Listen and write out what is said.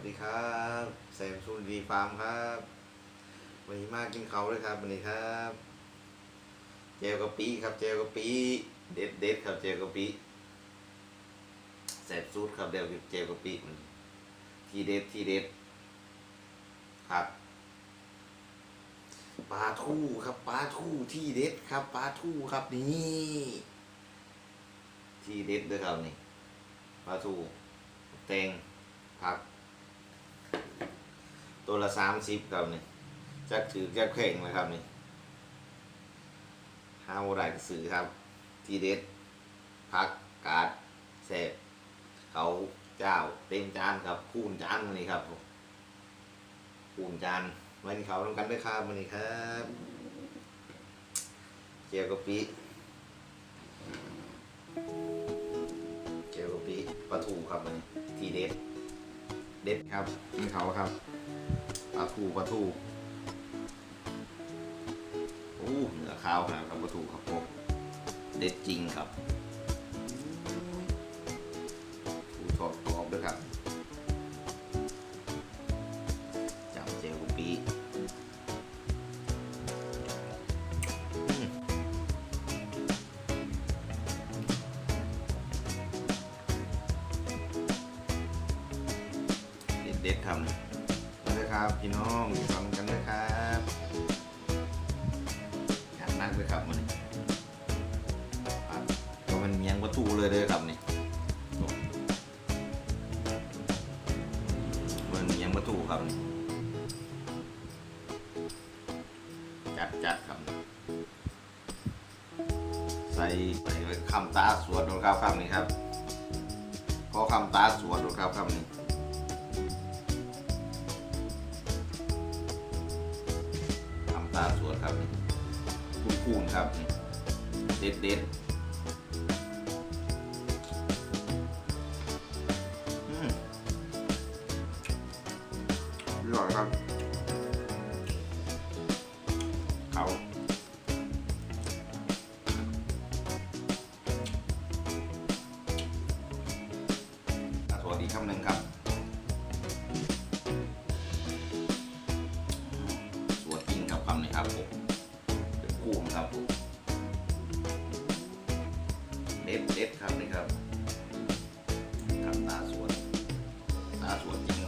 วัสดีครับแซมซูนดีฟาร์มครับ วันนี้มากินเขาเลยครับวันนี้ครับ เจลกะปิครับเจลกะปิเด็ดเด็ดครับเจลกะปิแซมซูดครับเดี๋ยวเจลกะปิมันทีเด็ดทีเด็ดครับปลาทูครับปลาทูที่เด็ดครับปลาทูครับนี่ที่เด็ดเลยครับนี่ปลาทูแตงผัก ตัวละสามสิบครับนี่จักถือจักแข่งนะครับนี่ห้าวไรซื้อครับ ทีเด็ดผักกาดแสบเขาเจ้าเต็มจานครับคูณจานมานี่ครับคูณจานไว้ในเขาทำกันด้วยครับมานี่ครับเจียวกะปิเจียวกะปิปลาทูครับมันนี่ทีเด็ดเด็ดครับกินเขาครับาทูปลาทูโอ้เนื้อขาวขนาดครับปลาทูครับผมเด็ดจริงครับทูทอดกรอบด้วยครับจำเจลกุปีเด็ดๆครับ ครับ พี่น้องอยู่ฟังกันเลยครับอยากนั่งเลยครับมันก็มันเมียงประตูเลยเลยครับนี่มันเมียงประตูครับนี่จัดจัดครับ ใส่ไปคำตาสวดดูครับครับนี่ครับขอคำตาสวดดูครับครับนี่าสวนครับนี่คูณคูณครับนี่เด็ดเด็ดอืมอร่อยครับเขาอะสวัสดีคำหนึ่งครับ ครับผมเป็นคู่ครับผมเด็ดเด็ดครับนี่ครับคำตาสวนหน้าสวนจริง